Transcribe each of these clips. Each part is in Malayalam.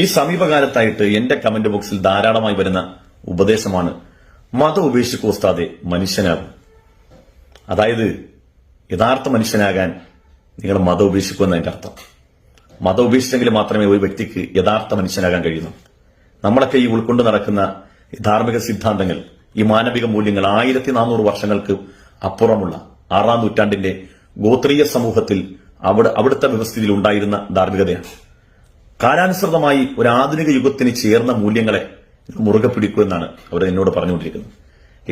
ഈ സമീപകാലത്തായിട്ട് എന്റെ കമന്റ് ബോക്സിൽ ധാരാളമായി വരുന്ന ഉപദേശമാണ് മതം ഉപേക്ഷിക്കൂ ഉസ്താദെ മനുഷ്യനാകും. അതായത് യഥാർത്ഥ മനുഷ്യനാകാൻ നിങ്ങൾ മതം ഉപേക്ഷിക്കൂ എന്നതിന്റെ അർത്ഥം. മതം ഉപേക്ഷിച്ചെങ്കിൽ മാത്രമേ ഒരു വ്യക്തിക്ക് യഥാർത്ഥ മനുഷ്യനാകാൻ കഴിയുന്നു നമ്മളൊക്കെ ഈ ഉൾക്കൊണ്ട് നടക്കുന്ന ധാർമ്മിക സിദ്ധാന്തങ്ങൾ ഈ മാനവിക മൂല്യങ്ങൾ ആയിരത്തി നാനൂറ് വർഷങ്ങൾക്ക് അപ്പുറമുള്ള ആറാം നൂറ്റാണ്ടിന്റെ ഗോത്രീയ സമൂഹത്തിൽ അവിടെ അവിടുത്തെ വ്യവസ്ഥയിൽ ഉണ്ടായിരുന്ന ധാർമ്മികതയാണ്. കാലാനുസൃതമായി ഒരു ആധുനിക യുഗത്തിന് ചേർന്ന മൂല്യങ്ങളെ മുറുകെ പിടിക്കൂ എന്നാണ് അവർ എന്നോട് പറഞ്ഞുകൊണ്ടിരിക്കുന്നത്.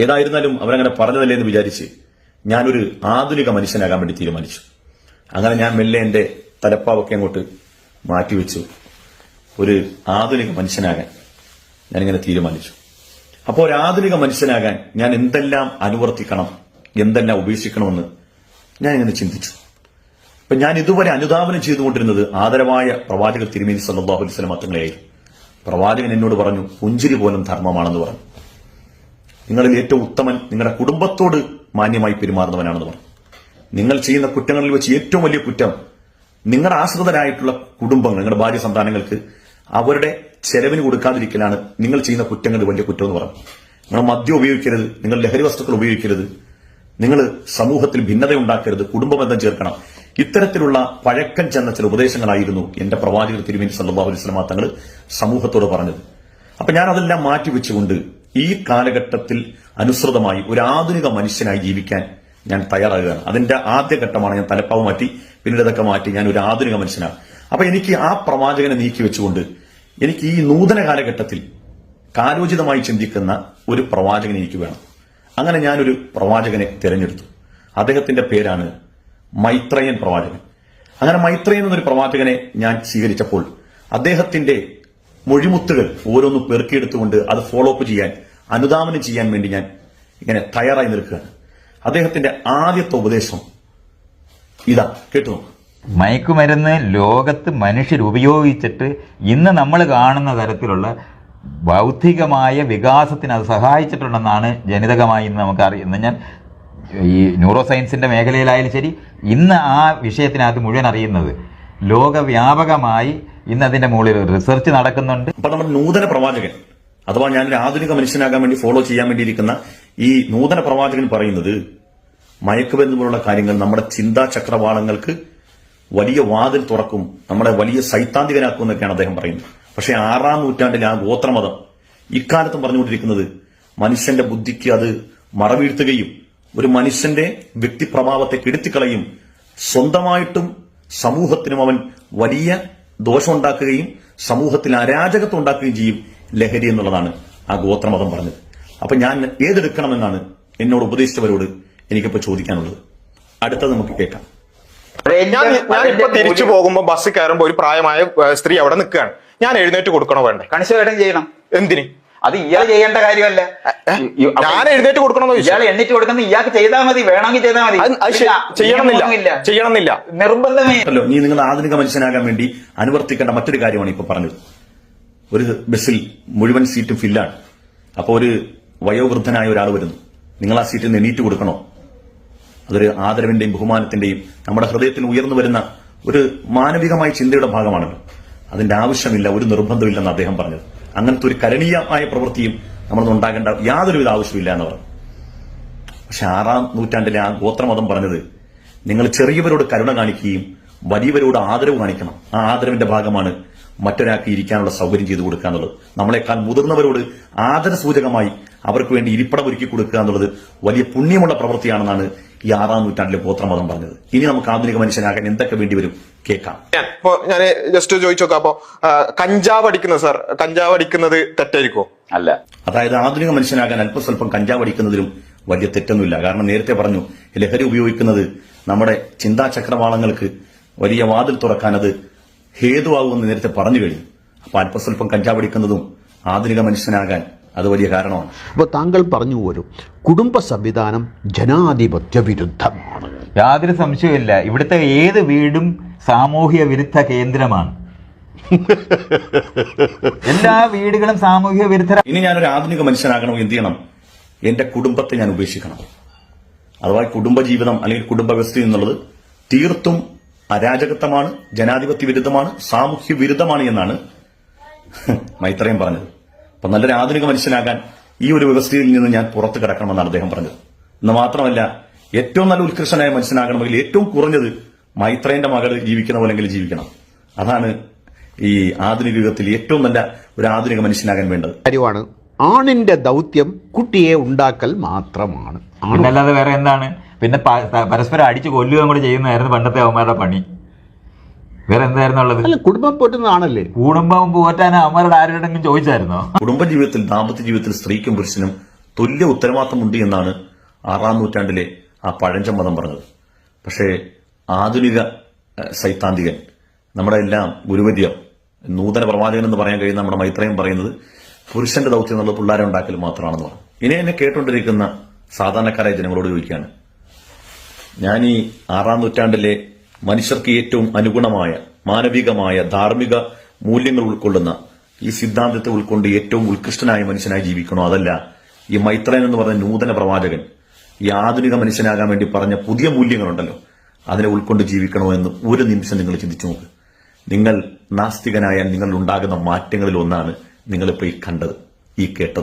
ഏതായിരുന്നാലും അവരങ്ങനെ പറഞ്ഞതല്ലേ എന്ന് വിചാരിച്ച് ഞാനൊരു ആധുനിക മനുഷ്യനാകാൻ വേണ്ടി തീരുമാനിച്ചു. അങ്ങനെ ഞാൻ മെല്ലെ എന്റെ തലപ്പാവൊക്കെ അങ്ങോട്ട് മാറ്റിവെച്ചു. ഒരു ആധുനിക മനുഷ്യനാകാൻ ഞാനിങ്ങനെ തീരുമാനിച്ചു. അപ്പോൾ ഒരു ആധുനിക മനുഷ്യനാകാൻ ഞാൻ എന്തെല്ലാം അനുവർത്തിക്കണം എന്തെല്ലാം ഉപേക്ഷിക്കണമെന്ന് ഞാനിങ്ങനെ ചിന്തിച്ചു. അപ്പൊ ഞാൻ ഇതുവരെ അനുധാവനം ചെയ്തുകൊണ്ടിരുന്നത് ആദരവായ പ്രവാചക തിരുമേനി സല്ലാഹു അലൈഹി തങ്ങളെയായിരുന്നു പ്രവാചകൻ എന്നോട് പറഞ്ഞു പുഞ്ചിരി പോലും ധർമ്മമാണെന്ന് പറഞ്ഞു. നിങ്ങളിൽ ഏറ്റവും ഉത്തമൻ നിങ്ങളുടെ കുടുംബത്തോട് മാന്യമായി പെരുമാറുന്നവനാണെന്ന് പറഞ്ഞു. നിങ്ങൾ ചെയ്യുന്ന കുറ്റങ്ങളിൽ വെച്ച് ഏറ്റവും വലിയ കുറ്റം നിങ്ങളുടെ ആശ്രിതരായിട്ടുള്ള കുടുംബങ്ങൾ നിങ്ങളുടെ ഭാര്യ സന്താനങ്ങൾക്ക് അവരുടെ ചെലവിന് കൊടുക്കാതിരിക്കലാണ് നിങ്ങൾ ചെയ്യുന്ന കുറ്റങ്ങൾ വലിയ കുറ്റം എന്ന് പറഞ്ഞു. നിങ്ങൾ മദ്യം ഉപയോഗിക്കരുത് നിങ്ങൾ ലഹരി വസ്തുക്കൾ ഉപയോഗിക്കരുത്. നിങ്ങൾ സമൂഹത്തിൽ ഭിന്നത ഉണ്ടാക്കരുത് കുടുംബബന്ധം ചേർക്കണം. ഇത്തരത്തിലുള്ള പഴക്കം ചെന്ന ചില ഉപദേശങ്ങളായിരുന്നു എന്റെ പ്രവാചകർ തിരുമേനി സല്ലാഹു അലൈഹി സ്വലമാ തങ്ങൾ സമൂഹത്തോട് പറഞ്ഞത്. അപ്പൊ ഞാൻ അതെല്ലാം മാറ്റിവെച്ചുകൊണ്ട് ഈ കാലഘട്ടത്തിൽ അനുസൃതമായി ഒരു ആധുനിക മനുഷ്യനായി ജീവിക്കാൻ ഞാൻ തയ്യാറാകുകയാണ്. അതിന്റെ ആദ്യഘട്ടമാണ് ഞാൻ തലപ്പാവ് മാറ്റി പിന്നീട് ഇതൊക്കെ മാറ്റി ഞാൻ ഒരു ആധുനിക മനുഷ്യനാണ്. അപ്പൊ എനിക്ക് ആ പ്രവാചകനെ നീക്കി വെച്ചുകൊണ്ട് എനിക്ക് ഈ നൂതന കാലഘട്ടത്തിൽ കാലോചിതമായി ചിന്തിക്കുന്ന ഒരു പ്രവാചകൻ എനിക്ക് വേണം. അങ്ങനെ ഞാനൊരു പ്രവാചകനെ തിരഞ്ഞെടുത്തു. അദ്ദേഹത്തിന്റെ പേരാണ് മൈത്രയൻ പ്രവാചകൻ. അങ്ങനെ മൈത്രയൻ എന്നൊരു പ്രവാചകനെ ഞാൻ സ്വീകരിച്ചപ്പോൾ അദ്ദേഹത്തിന്റെ മൊഴിമുത്തുകൾ ഓരോന്നും പെറുക്കിയെടുത്തുകൊണ്ട് അത് ഫോളോ അപ്പ് ചെയ്യാൻ അനുദാമനം ചെയ്യാൻ വേണ്ടി ഞാൻ ഇങ്ങനെ തയ്യാറായി നിൽക്കുകയാണ്. അദ്ദേഹത്തിന്റെ ആദ്യത്തെ ഉപദേശം ഇതാ കേട്ടു. മയക്കുമരുന്ന് ലോകത്ത് മനുഷ്യർ ഉപയോഗിച്ചിട്ട് ഇന്ന് നമ്മൾ കാണുന്ന തരത്തിലുള്ള ബൗദ്ധികമായ വികാസത്തിന് അത് സഹായിച്ചിട്ടുണ്ടെന്നാണ് ജനിതകമായി ഇന്ന് നമുക്ക് അറിയുന്നത് ഞാൻ ഈ ന്യൂറോ സയൻസിന്റെ മേഖലയിലായാലും ശരി ഇന്ന് ആ വിഷയത്തിനകത്ത് മുഴുവൻ അറിയുന്നത് ലോകവ്യാപകമായി ഇന്ന് അതിന്റെ മുകളിൽ റിസർച്ച് നടക്കുന്നുണ്ട്. ഇപ്പം നമ്മൾ നൂതന പ്രവാചകൻ അഥവാ ഞാനൊരു ആധുനിക മനുഷ്യനാകാൻ വേണ്ടി ഫോളോ ചെയ്യാൻ വേണ്ടിയിരിക്കുന്ന ഈ നൂതന പ്രവാചകൻ പറയുന്നത് മയക്കുമരുന്ന് പോലുള്ള കാര്യങ്ങൾ നമ്മുടെ ചിന്താ ചക്രവാളങ്ങൾക്ക് വലിയ വാതിൽ തുറക്കും നമ്മളെ വലിയ സൈദ്ധാന്തികനാക്കും എന്നൊക്കെയാണ് അദ്ദേഹം പറയുന്നത്. പക്ഷേ ആറാം നൂറ്റാണ്ടിലെ ആ ഗോത്രമതം ഇക്കാലത്തും പറഞ്ഞുകൊണ്ടിരിക്കുന്നത് മനുഷ്യന്റെ ബുദ്ധിക്ക് അത് മറവീഴ്ത്തുകയും ഒരു മനുഷ്യന്റെ വ്യക്തിപ്രഭാവത്തെ കെടുത്തിക്കളയും സ്വന്തമായിട്ടും സമൂഹത്തിനും അവൻ വലിയ ദോഷമുണ്ടാക്കുകയും സമൂഹത്തിൽ അരാജകത്വം ഉണ്ടാക്കുകയും ചെയ്യും ലഹരി എന്നുള്ളതാണ് ആ ഗോത്രമതം പറഞ്ഞത്. അപ്പൊ ഞാൻ ഏതെടുക്കണമെന്നാണ് എന്നോട് ഉപദേശിച്ചവരോട് എനിക്കിപ്പോ ചോദിക്കാനുള്ളത്. അടുത്തത് നമുക്ക് കേൾക്കാം. ഞാൻ ഞാൻ ഇപ്പൊ തിരിച്ചു പോകുമ്പോ ബസ് കയറുമ്പോ ഒരു പ്രായമായ സ്ത്രീ അവിടെ നിൽക്കുകയാണ്. ഞാൻ എഴുന്നേറ്റ് കൊടുക്കണോ വേണ്ടേ? കണിച്ചു ചെയ്യണം. എന്തിന്? അത് ഇയാൾ ചെയ്യേണ്ട കാര്യമല്ല. ഞാൻ എഴുന്നേറ്റ് കൊടുക്കണമെന്ന് ഇയാൾ എണ്ണിച്ച് കൊടുക്കുന്ന ഇയാൾക്ക് ചെയ്താൽ മതി വേണമെങ്കിൽ ചെയ്താൽ മതി. ചെയ്യണമെന്നില്ല. ചെയ്യണമെന്നില്ല. നിർബന്ധമേ. അല്ലോ നീ നിങ്ങൾ ആധുനിക മനുഷ്യനാകാൻ വേണ്ടി അനുവർത്തിക്കേണ്ട മറ്റൊരു കാര്യമാണ് ഇപ്പൊ പറഞ്ഞത്. ഒരു ബസ്സിൽ മുഴുവൻ സീറ്റും ഫില്ലാണ്. അപ്പോൾ ഒരു വയോവൃദ്ധനായ ഒരാൾ വരുന്നു. നിങ്ങൾ ആ സീറ്റിൽ നിന്ന് എണീറ്റ് കൊടുക്കണോ? അതൊരു ആദരവിന്റെയും ബഹുമാനത്തിന്റെയും നമ്മുടെ ഹൃദയത്തിന് ഉയർന്നു വരുന്ന ഒരു മാനവികമായ ചിന്തയുടെ ഭാഗമാണല്ലോ അതിന്റെ ആവശ്യമില്ല ഒരു നിർബന്ധമില്ലെന്ന് അദ്ദേഹം പറഞ്ഞത്. അങ്ങനത്തെ ഒരു കരണീയമായ പ്രവൃത്തിയും നമ്മളൊന്നും ഉണ്ടാകേണ്ട യാതൊരുവിധ ആവശ്യമില്ല എന്ന് പറഞ്ഞു. പക്ഷെ ആറാം നൂറ്റാണ്ടിലെ ആ ഗോത്രമതം പറഞ്ഞത് നിങ്ങൾ ചെറിയവരോട് കരുണ കാണിക്കുകയും വലിയവരോട് ആദരവ് കാണിക്കണം. ആ ആദരവിന്റെ ഭാഗമാണ് മറ്റൊരാൾക്ക് ഇരിക്കാനുള്ള സൗകര്യം ചെയ്തു കൊടുക്കുക എന്നുള്ളത്. നമ്മളെക്കാൾ മുതിർന്നവരോട് ആദരസൂചകമായി അവർക്ക് വേണ്ടി ഇരിപ്പിടം ഒരുക്കി കൊടുക്കുക എന്നുള്ളത് വലിയ പുണ്യമുള്ള പ്രവൃത്തിയാണെന്നാണ് ഈ ആറാം നൂറ്റാണ്ടിലെ ഗോത്രമതം പറഞ്ഞത്. ഇനി നമുക്ക് ആധുനിക മനുഷ്യനാകാൻ എന്തൊക്കെ വേണ്ടി വരും? കേൾക്കാം. അപ്പൊ ഞാൻ ജസ്റ്റ് ചോദിച്ചു നോക്കാം അപ്പൊ കഞ്ചാവ് അടിക്കുന്നത് സാർ കഞ്ചാവ് അടിക്കുന്നത് തെറ്റായിരിക്കോ അല്ല. അതായത് ആധുനിക മനുഷ്യനാകാൻ അല്പസ്വല്പം കഞ്ചാവ് അടിക്കുന്നതിലും വലിയ തെറ്റൊന്നുമില്ല. കാരണം നേരത്തെ പറഞ്ഞു ലഹരി ഉപയോഗിക്കുന്നത് നമ്മുടെ ചിന്താ ചക്രവാളങ്ങൾക്ക് വലിയ വാതിൽ തുറക്കാൻ അത് ഹേതുവാകുമെന്ന് നേരത്തെ പറഞ്ഞു കഴിഞ്ഞു. അപ്പൊ അല്പസ്വല്പം കഞ്ചാവ് അടിക്കുന്നതും ആധുനിക മനുഷ്യനാകാൻ അത് വലിയ കാരണമാണ്. അപ്പോൾ താങ്കൾ പറഞ്ഞു പോലും കുടുംബ സംവിധാനം ജനാധിപത്യ വിരുദ്ധമാണ്. യാതൊരു സംശയവുമില്ല. ഇവിടുത്തെ ഏത് വീടും സാമൂഹ്യ വിരുദ്ധ കേന്ദ്രമാണ്. എല്ലാ വീടുകളും സാമൂഹ്യ വിരുദ്ധ ഇനി ഞാനൊരു ആധുനിക മനുഷ്യനാകണം എന്ത് ചെയ്യണം? എന്റെ കുടുംബത്തെ ഞാൻ ഉപേക്ഷിക്കണം. അഥവാ കുടുംബജീവിതം അല്ലെങ്കിൽ കുടുംബ വ്യവസ്ഥ എന്നുള്ളത് തീർത്തും അരാജകത്വമാണ് ജനാധിപത്യ വിരുദ്ധമാണ് സാമൂഹ്യ വിരുദ്ധമാണ് എന്നാണ് മൈത്രയും പറഞ്ഞത്. അപ്പൊ നല്ലൊരു ആധുനിക മനുഷ്യനാകാൻ ഈ ഒരു വ്യവസ്ഥയിൽ നിന്ന് ഞാൻ പുറത്ത് കിടക്കണമെന്നാണ് അദ്ദേഹം പറഞ്ഞത്. എന്ന് മാത്രമല്ല ഏറ്റവും നല്ല ഉത്കൃഷ്ടനായ മനുഷ്യനാകണമെങ്കിൽ ഏറ്റവും കുറഞ്ഞത് മൈത്രേന്റെ മകൾ ജീവിക്കുന്ന പോലെങ്കിൽ ജീവിക്കണം. അതാണ് ഈ ആധുനിക യുഗത്തിൽ ഏറ്റവും നല്ല ഒരു ആധുനിക മനുഷ്യനാകാൻ വേണ്ടത്. കാര്യമാണ് ആണിന്റെ ദൗത്യം കുട്ടിയെ ഉണ്ടാക്കൽ മാത്രമാണ്. ആണല്ലാതെ അല്ലാതെ വേറെ എന്താണ്? പിന്നെ പരസ്പരം അടിച്ചു കൊല്ലുകയും കൂടെ ചെയ്യുന്നതായിരുന്നു പണ്ടത്തെ അവന്മാരുടെ പണി. വേറെ എന്തായിരുന്നു ഉള്ളത്? അല്ല കുടുംബം പോറ്റുന്നതാണല്ലേ കുടുംബം പോറ്റാൻ അവന്മാരുടെ ആരോടെങ്കിലും ചോദിച്ചായിരുന്നോ? കുടുംബ ജീവിതത്തിൽ ദാമ്പത്യ ജീവിതത്തിൽ സ്ത്രീക്കും പുരുഷനും തുല്യ ഉത്തരവാദിത്തമുണ്ട് എന്നാണ് ആറാം നൂറ്റാണ്ടിലെ ആ പഴഞ്ചൻ മതം പറഞ്ഞത്. പക്ഷേ ആധുനിക സൈദ്ധാന്തികൻ. നമ്മുടെ എല്ലാം ഗുരുവദ്യം. നൂതന പ്രവാചകൻ എന്ന് പറയാൻ കഴിയുന്ന നമ്മുടെ മൈത്രയും പറയുന്നത് പുരുഷന്റെ ദൗത്യം എന്നുള്ള പിള്ളേരെ ഉണ്ടാക്കൽ മാത്രമാണെന്ന് പറഞ്ഞു. ഇനി എന്നെ കേട്ടുകൊണ്ടിരിക്കുന്ന സാധാരണക്കാരായ ജനങ്ങളോട് ചോദിക്കുകയാണ്. ഞാൻ ഈ ആറാം നൂറ്റാണ്ടിലെ മനുഷ്യർക്ക് ഏറ്റവും അനുഗുണമായ മാനവികമായ ധാർമ്മിക മൂല്യങ്ങൾ ഉൾക്കൊള്ളുന്ന ഈ സിദ്ധാന്തത്തെ ഉൾക്കൊണ്ട് ഏറ്റവും ഉത്കൃഷ്ടനായ മനുഷ്യനായി ജീവിക്കണോ അതല്ല ഈ മൈത്രൻ എന്ന് പറഞ്ഞ നൂതന പ്രവാചകൻ ഈ ആധുനിക മനുഷ്യനാകാൻ വേണ്ടി പറഞ്ഞ പുതിയ മൂല്യങ്ങളുണ്ടല്ലോ. അതിനെ ഉൾക്കൊണ്ട് ജീവിക്കണോ എന്ന് ഒരു നിമിഷം നിങ്ങൾ ചിന്തിച്ചു നോക്ക്. നിങ്ങൾ നാസ്തികനായാൽ നിങ്ങൾ ഉണ്ടാകുന്ന മാറ്റങ്ങളിൽ ഒന്നാണ് നിങ്ങളിപ്പോൾ ഈ കണ്ടത് ഈ കേട്ടത്.